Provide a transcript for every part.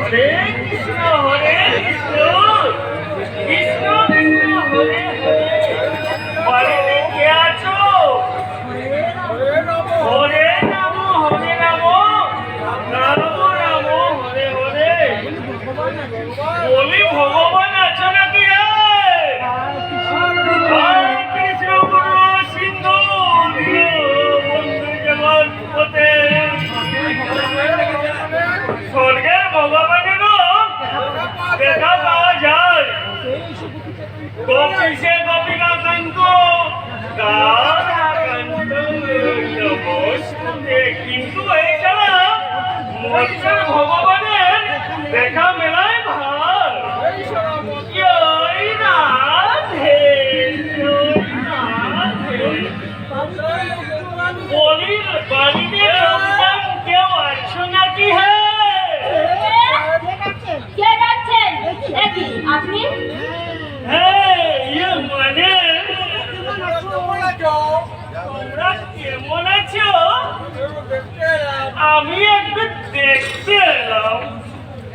হরে কৃষ্ণ হরে কিন্তু এই ছাড়া মৎস্যের ভগবানের দেখা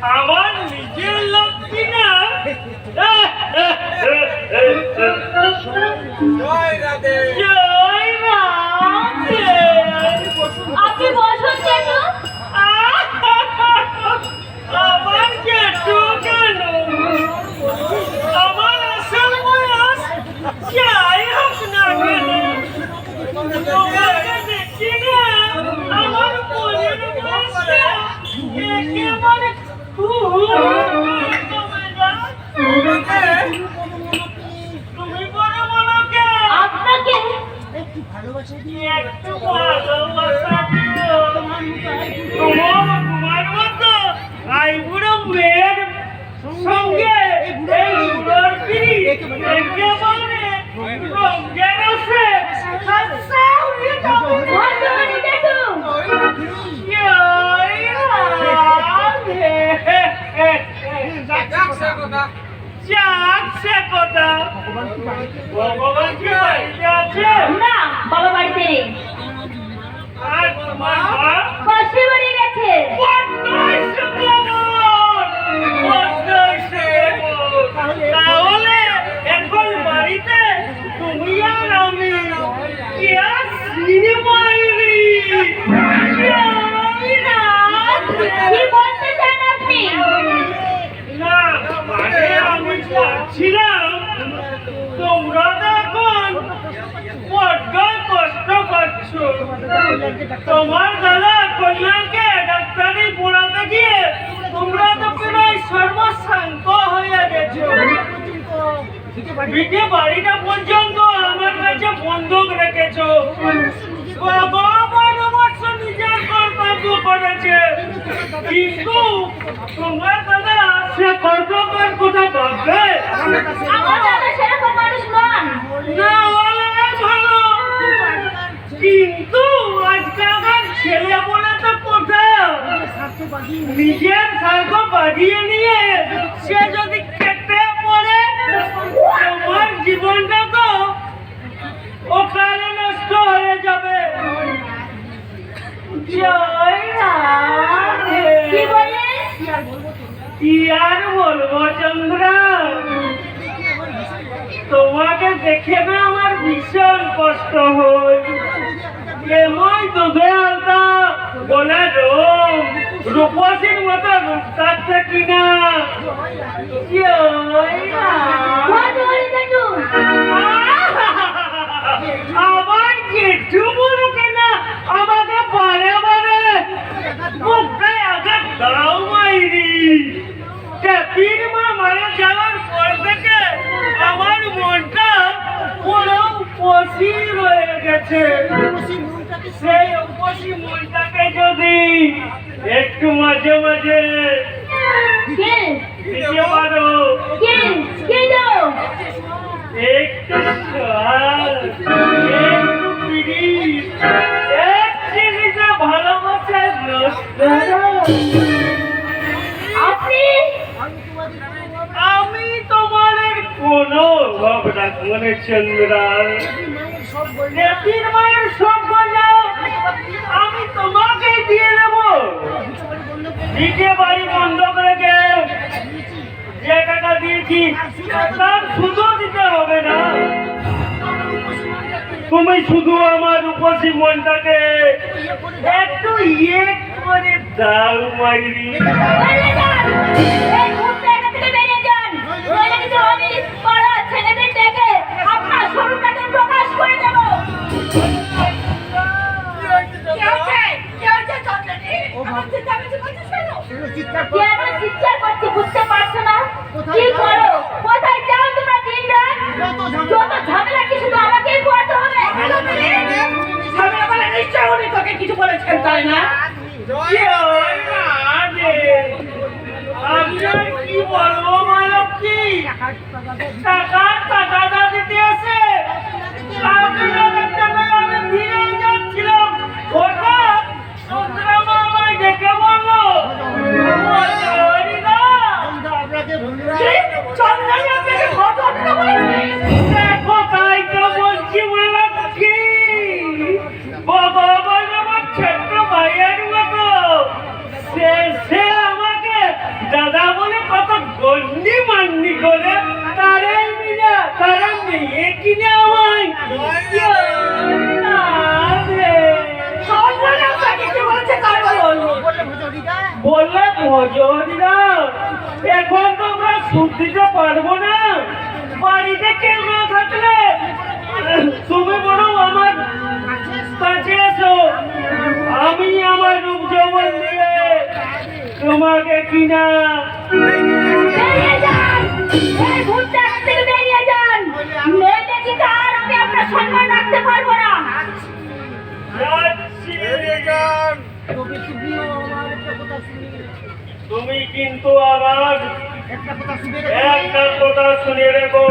Alô? ভগবান কি আছে না বাবা বাড়িতে নেই। পাশে বাড়ি গেছে তাহলে এখন বাড়িতে তুমি আর আমি সিনেমাইরি কি বলতে চান আপনি না মানে আমি চাচ্ছিলাম তোমরা তো এখন বড্ড কষ্ট পাচ্ছ তোমার দাদা কল্যাণকে ডাক্তারি পড়াতে গিয়ে তোমরা তো প্রায় সর্বশান্ত হয়ে গেছো। বিটে বাড়িটা পর্যন্ত আমার কাছে বন্ধক রেখেছো। অবশ্য নিজের কর্তব্য করেছে। কিন্তু তোমার দাদা সে কর্তব্যের কথা ভাববে? আমার দাদা সেরকম মানুষ নন। না হলে ভালো কিন্তু আজকালকার ছেলে বলে তো কথা। নিজের স্বার্থ বাড়িয়ে নিয়ে সে যদি কেটে পড়ে তোমার জীবনটা তো ওখানে নষ্ট হয়ে যাবে। কি আর বলব চন্দ্রা? তোমাকে দেখে না আমার ভীষণ কষ্ট হয়। এমন দুধে আলতা বলে রোম রূপসীর মতো রূপ থাকছে কিনা জয় রাধে। ভদ্রমণি দেখু আমার জেঠু বলো কেনা আমাকে বারে বারে মুখটায় আঘাত দাও মাইরি টেপির মা মারা যাওয়ার পর থেকে আমার মনটা পুরো উপসী রয়ে গেছে। সেই উপসী মনটাকে যদি একটু মাঝে মাঝে তুমি শুধু আমার উপসী মনটাকে একটু ইয়ে করে দাও দেবো কি করো কোথায় যাও তোমরা দিন যত ঝামেলা কি শুধু আমাকেই পোয়াতে হবে ঝামেলা বলে নিশ্চয় উনি তোকে কিছু বলেছেন তাই না কি হয় না রে? আমি আর কি বলব মালতী টাকা তোমরা দিতে পারব না। বাড়িতে কেউ না থাকলে তুমি বড় আমার কাছে এসো। আমি আমার রূপ যৌবন দিয়ে তোমাকে কিনা। বেরিয়ে যান! এই মুহূর্তে এখান থেকে বেরিয়ে যান! নইলে কিন্তু আর আমি আপনার সম্মান রাখতে পারব না? তুমি কিন্তু আমার একটা কথা শুনে রেখো।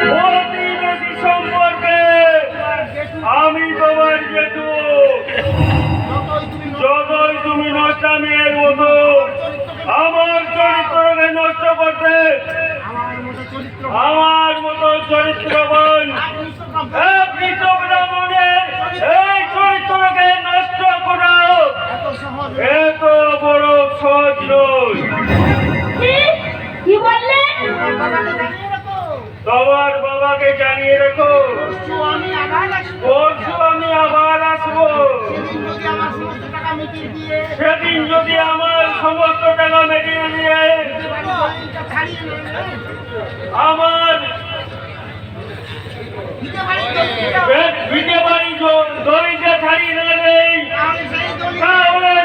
প্রতিবেশী সম্পর্কে আমি তোমার যেটু। যতই তুমি নষ্টামের মতো আমার চরিত্রকে নষ্ট করতে আমার মতো চরিত্রবান আপনি ব্রাহ্মণের এই চরিত্রকে নষ্ট করা এত তোমার বাবাকে জানিয়ে রেখো। পরশু আমি আবার আসব। সেদিন যদি আমার সমস্ত টাকা মেটিয়ে দিয়ে আমার দড়িতে ছাড়িয়ে না নেই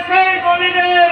সেই দলিলের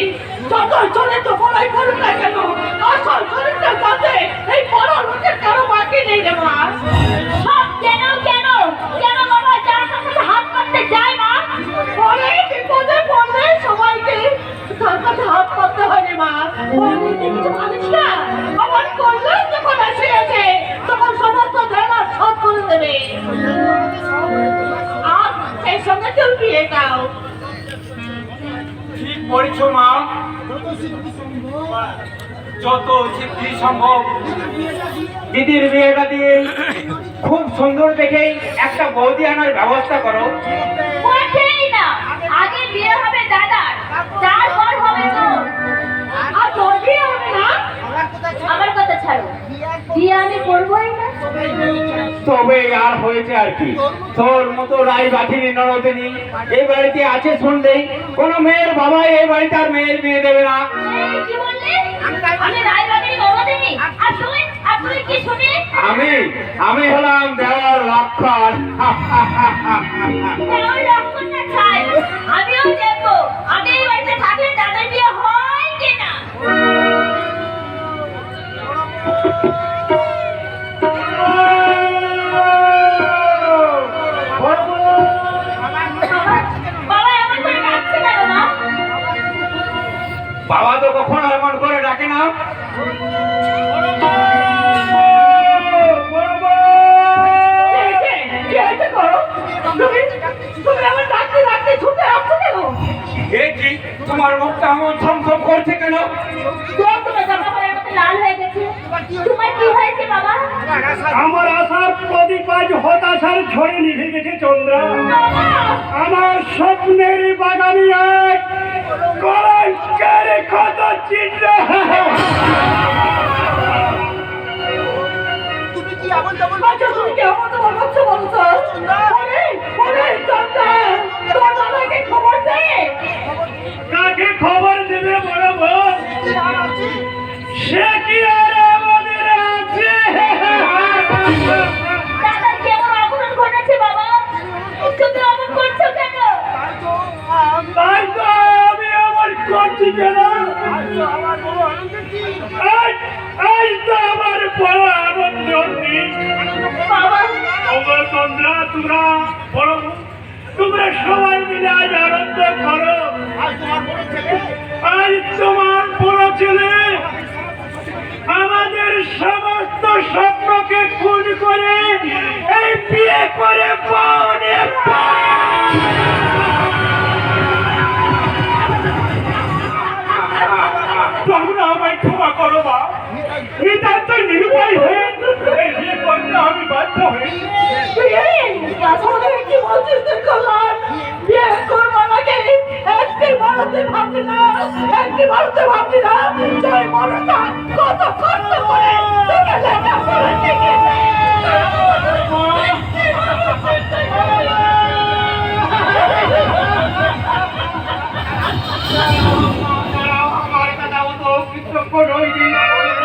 সম্ভব। দিদির বিয়েটা দিয়ে খুব সুন্দর দেখে একটা বৌদি আনার ব্যবস্থা করো। আগে বিয়ে হবে দাদার তারপর হবে আর তোর হবে না আমার কথা ছাড়ো। বিয়ে আমি করবোই না। তবে আর হয়েছে আর কি। তোর মতো রায় বাঠিনী নরদিনী এই বাড়িতে আছে শুনলেই। কোনো মেয়ের বাবা এই বাড়িতে আর মেয়ের বিয়ে দেবে না। আমি আমি আমি হলাম দেওয়ার লক্ষণ। কেমন লক্ষণ আমিও দেখব আমি এই বাড়িতে থাকলে দাদার বিয়ে হয় কিনা? বাবা এমন করে ডাকছে কেন না বাবা তো কখনো এমন করে ডাকে না। তোমার মুখটা এমন থমথম করছে কেন? আমার আশার প্রদীপ আজ হতাশার ঝড়ে নিভে গেছে চন্দ্রা। আমার স্বপ্নের বাগানি এক কলঙ্কের ক্ষত চিহ্ন। আমার সে কি আর আমাদের আছে? দাদা কেমন অঘটন ঘটেছে বাবা? তুমি অমন করছ কেন? তাই তো আমি আমার করছি কেন? তো আমার বড় আনন্দ আমার তোমরা তোমরা বড় তোমরা সবাই মিলে আজ আনন্দ করো। আজ তোমার বড় ছেলে। আমাদের সমস্ত স্বপ্নকে খুন করে এই বিয়ে করে পাওনে তোমরা আমায় ক্ষমা করো বা নিতান্ত নিরুপায় হয়ে আমি বাধ্য আসলে কি বলছিস ভাবলি না? একটি ভারতে ভাবলি না? সেই মনটা কত কষ্ট করে তোকে লেখা পড়ে শিখেছে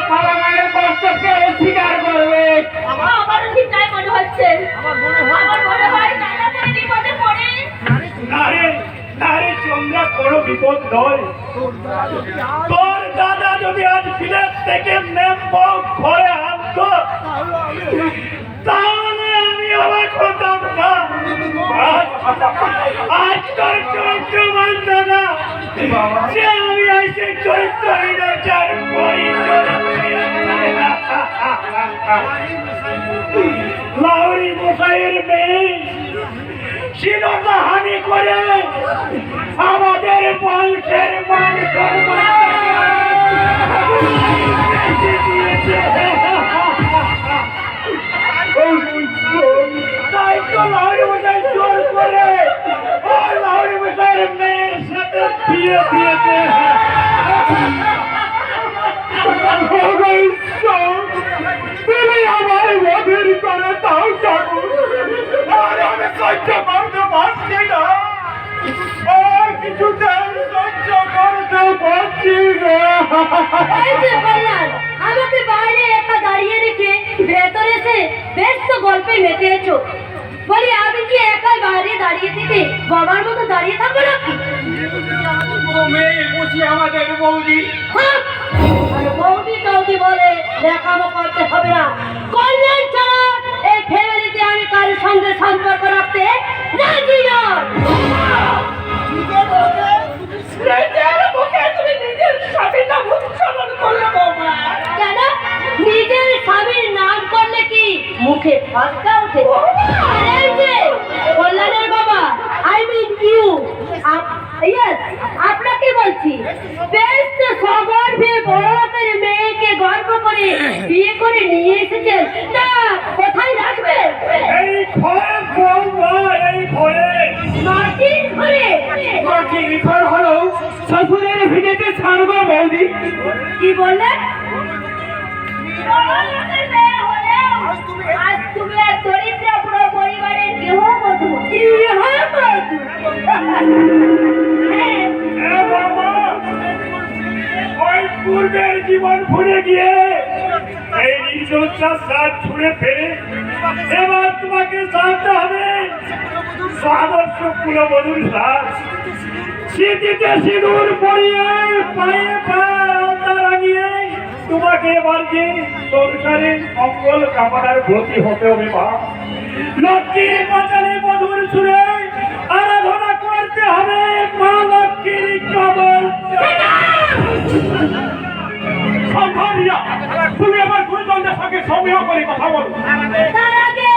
আমার মায়ের কষ্টকে স্বীকার করবে আমারও ঠিক তাই মনে হচ্ছে আমার মনে হয় দাদা কোনো বিপদে পড়ে নারে নারে চন্দ্রা কোনো নয়। তোর দাদা যদি আজ বিলেত থেকে মেম্বর ঘরে আনতো, তাহলে আমি অবাক হতাম না। আজ তোর চরিত্রবান দাদা যে আমি এসে চরিত্রহীনতার লাউরি মশাইয়ের মেয়ে শিলতাহানি করে আমাদের বংশের মান তাই তো লাউরি মশাই জোর করে। ও লাউরি মশাইয়ের মেয়ের সাথে বিয়ে দিয়েছে। আমার বধির করে তাও ঠাকুর আর আমি সহ্য করতে পারছি না। আর কিছুতেই সহ্য করতে পারছি না। এই যে কল্যাণ আমাকে বাইরে একা দাঁড়িয়ে রেখে ভেতরে এসে বেশ তো গল্পে মেতেছো বলি আমি কি একাই বাইরে দাঁড়িয়ে থেকে বাবার মতো দাঁড়িয়ে থাকব নাকি? আমাদের বৌদি হ্যাঁ? বৌদি টৌদি বলে দেখাবো করতে হবে না। কল্যাণ সম্পর্ক রাখতে রাজি নিজের স্বামীর নাম করলে কেন? নিজের স্বামীর নাম করলে কি মুখে ফাঁসকা ওঠে? আর কল্যাণের বাবা আই মিন ইউ ইয়েস আপনাকে বলছি বেশ তো সগর্ভে বড় লোকের মেয়েকে গর্ব করে বিয়ে করে নিয়ে এসেছেন। রাখবেন ঘরে বৌমা এই ঘরে? মাটির ঘরে। বাকি ঘর হলো শ্বশুরের ভিড়েতে ছাড়বো বৌদি। কি বললেন বড় লোকের মেয়ে হলেও আজ তুমি আর দরিদ্র পুরো পরিবারের গৃহবধূ গৃহবধূ হ্যাঁ, পূর্বের জীবন ভুলে গিয়ে এই নির্জনতার সাথ ছুঁড়ে ফেলে এবার তোমাকে জানতে হবে আদর্শ কুলবধূর সাথ স্মৃতিতে সিঁদুর পরিয়ে পায়ে রাঙিয়ে তোমাকে এবার যে সংসারে মঙ্গল কামনার ব্রতী হতে হবে মা। লক্ষ্মীর বাজারে মধুর সুরে আরাধনা করতে হবে মা লক্ষ্মীর কবল সম্ভারিয়া সমীহ করে কথা বল। তার আগে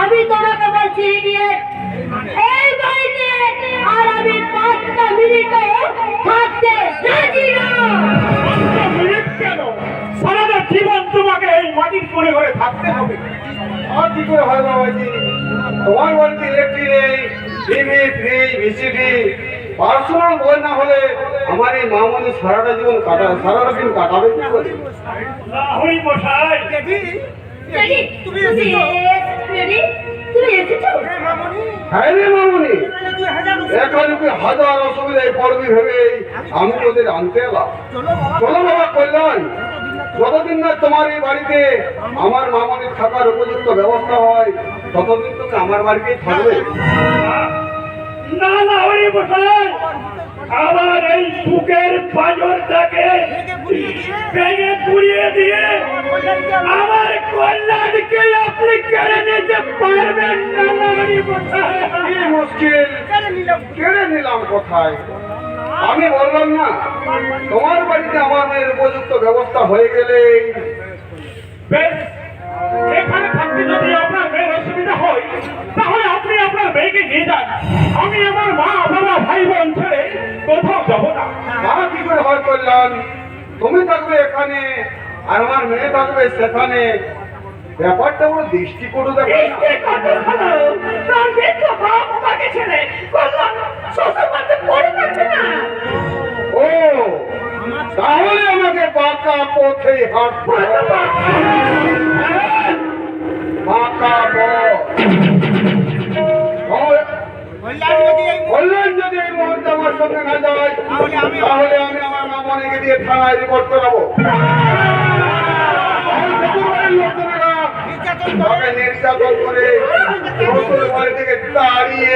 আমি তোমাকে বলছি ইডিয়েট। এই বাড়িতে আর আমি পাঁচটা মিনিটও থাকতে রাজি না। মিনিট কেন? সারাটা জীবন তোমাকে এই মাটির করে করে থাকতে হবে। আর কি করে হয় বাবাজি? তোমার বাড়িতে ইলেকট্রিক নেই টিভি ফ্রিজ ভিসিডি পার্সোনাল বই না হলে আমার এই মামনি সারাটা জীবন কাটা সারাটা দিন কাটাবে কি করে? হাজার অসুবিধায় পড়বি ভেবে আমি তোদের আনতে এলাম। চলো বাবা। চলো বাবা কল্যাণ। যতদিন না তোমার এই বাড়িতে আমার মামনির থাকার উপযুক্ত ব্যবস্থা হয় ততদিন তুমি আমার বাড়িতেই থাকবে। না না হই মশাই আমার এই বুকের পাঁজরটাকে ভেঙে পুড়িয়ে দিয়ে আমার কল্যাণকে আপনি কেড়ে নিতে পারবেন না না হরি মশাই কি মুশকিল? কেড়ে নিলাম কেড়ে নিলাম কোথায়? আমি বললাম না তোমার বাড়িতে আমার মেয়ের উপযুক্ত ব্যবস্থা হয়ে গেলে বেশ এখানে থাকতে যদি আপনার মেয়ের অসুবিধা হয় তাহলে আপনি আপনার মেয়েকে নিয়ে যান। আমি আমার মা বাবা ভাই বোন ছেড়ে কোথাও যাব না। তারা কি করে হয় কল্যাণ? তুমি থাকবে এখানে আর আমার মেয়ে থাকবে সেখানে। ব্যাপারটা বড় দৃষ্টি করে দেখো ও তাহলে আমাকে পাকা পথে হাঁটতে কল্যাণ যদি এই মুহূর্তে আমার সঙ্গে না যায় তাহলে আমি তাহলে আমি আমার মামনিকে দিয়ে থানায় রিপোর্ট করাবো। নির্যাতন তাকে নির্যাতন করে শ্বশুর বাড়ি থেকে তাড়িয়ে।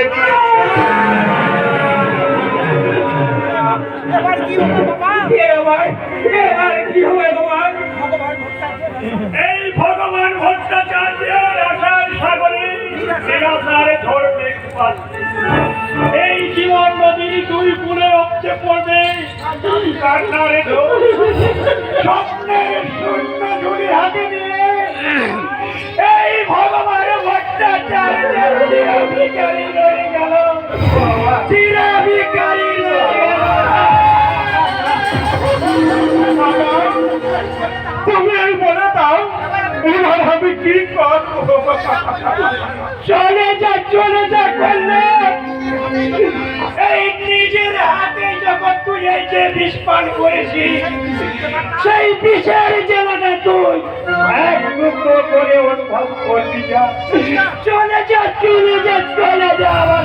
এই ভগবান ভট্টাচার্যের আশার সাগরে ধর্মে এই জীবন নদীর দুই কূলে উপচে পড়বে। কান্নারে স্বপ্নের শূন্য ঝুড়ি হাতে নিয়ে। এই ভগবান ভট্টাচার্যের চিরাভিকারী রয়ে গেল। চিরাভিকারী রয়ে গেল। তুমি করব? চলে যা চলে যা করলে এই নিজের হাতে যখন তুই এই যে বিষ পান করেছিস, সেই বিষের জেলাটা তুই এক টুকরো করে অনুভব করবি যা চলে যা চলে যা চলে যা, আমার